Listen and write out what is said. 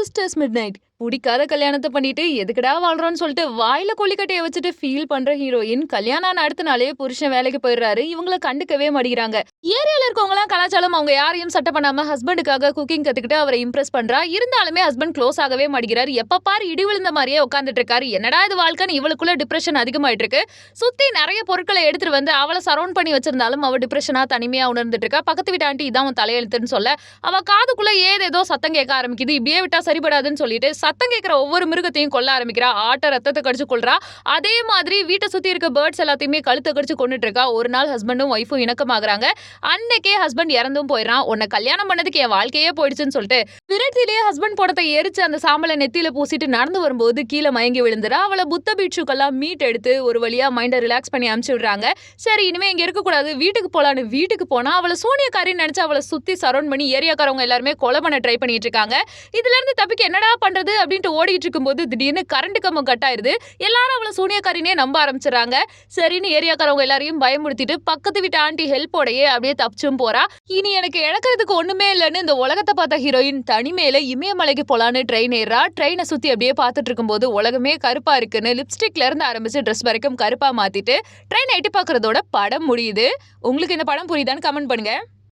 Sisters Midnight. பிடிக்காத கல்யாணத்தை பண்ணிட்டு எதுக்குடா வாழ்றோம்னு சொல்லிட்டு வாயில கொல்லிக்கட்டையை வச்சுட்டு ஃபீல் பண்ற ஹீரோயின் கல்யாணம் அடுத்த நாளே புருஷன் வேலைக்கு போயிடுறாரு. இவங்கள கண்டுக்கவே மாட்டேங்கிறாங்க. ஏரியால இருக்கவங்களாம் கலாச்சாரம் அவங்க யாரையும் சட்டை பண்ணாம ஹஸ்பண்டுக்காக குக்கிங் கத்துக்கிட்டு அவரை இம்ப்ரெஸ் பண்றா. இருந்தாலுமே ஹஸ்பண்ட் க்ளோஸ் ஆகவே மாட்டேங்கிறாரு. எப்ப பாரு இடி விழுந்த மாதிரியே உட்காந்துட்டு இருக்காரு. என்னடா இது வாழ்க்கைன்னு இவளுக்குள்ள டிப்ரெஷன் அதிகமாயிட்டு இருக்கு. சுத்தி நிறைய பொருட்களை எடுத்துட்டு வந்து அவளை சரௌண்ட் பண்ணி வச்சிருந்தாலும் அவ டிப்ரெஷனா தனிமையா உணர்ந்துட்டு இருக்கா. பக்கத்து வீட்டு ஆண்டி இதான் உன் தலையெழுத்துன்னு சொல்ல அவ காதுக்குள்ள ஏதேதோ சத்தம் கேட்க ஆரம்பிக்குது. இப்படியே விட்டா சரிபடாதுன்னு சொல்லிட்டு சத்தம் கேட்குற ஒவ்வொரு மிருகத்தையும் கொல்ல ஆரம்பிக்கிறா. ஆட்டை ரத்தத்தை கடிச்சு கொள்றா அதே மாதிரி வீட்டை சுத்தி இருக்க பேர்ட்ஸ் எல்லாத்தையுமே கழுத்தை கடிச்சு கொண்டுட்டு இருக்கா. ஒரு நாள் ஹஸ்பண்டும் ஒய்ஃபும் இணக்கமாகறாங்க. அன்னைக்கே ஹஸ்பண்ட் இறந்தும் போயிடறான். உன்னை கல்யாணம் பண்ணதுக்கு என் வாழ்க்கையே போயிடுச்சுன்னு சொல்லிட்டு விரட்டிலேயே ஹஸ்பண்ட் படத்தை எரிச்சு அந்த சாம்பலை நெத்தியில பூசிட்டு நடந்து வரும்போது கீழே மயங்கி விழுந்துறா. அவளை புத்த பீட்சுக்கெல்லாம் மீட் எடுத்து ஒரு வழியா மைண்டை ரிலாக்ஸ் பண்ணி அனுப்பிச்சு விடுறாங்க. சரி இனிமே இங்க இருக்கக்கூடாது. வீட்டுக்கு போலான்னு வீட்டுக்கு போனா அவளை சூனியக்காரின்னு நினைச்சு அவளை சுத்தி சரௌண்ட் பண்ணி ஏரியாக்காரவங்க எல்லாருமே கொலை பண்ண ட்ரை பண்ணிட்டு இருக்காங்க. இதுல இருந்து தப்பிக்க என்னடா பண்றது? அப்படின்ட்டு ஓடிட்டு இருக்கும்போது திடீர்னு கரண்ட் கம்பம் கட் ஆயிருது. எல்லாரும் அவளை சோனியக்காரினே நம்ப ஆரம்பிச்சிடறாங்க. சரின்னு ஏரியாக்காரவங்க எல்லாரையும் பயமுறுத்திட்டு பக்கத்து வீட்டு ஆண்டி ஹெல்ப்போடையே அப்படியே தப்பிச்சும் போறா. இனி எனக்கு இழக்கிறதுக்கு ஒண்ணுமே இல்லைன்னு இந்த உலகத்தை பார்த்த ஹீரோயின் தனிமையில இமயமலைக்கு போலான்னு ட்ரெயின் ஏறா. ட்ரெயினை சுத்தி அப்படியே பார்த்துட்டு இருக்கும்போது உலகமே கருப்பா இருக்குன்னு லிப்ஸ்டிக்ல இருந்து ஆரம்பிச்சு ட்ரெஸ் வரைக்கும் கருப்பா மாத்திட்டு ட்ரெயின் எட்டி பார்க்கறதோட படம் முடியுது. உங்களுக்கு இந்த படம் புரியுதான்னு கமெண்ட் பண்ணுங்க.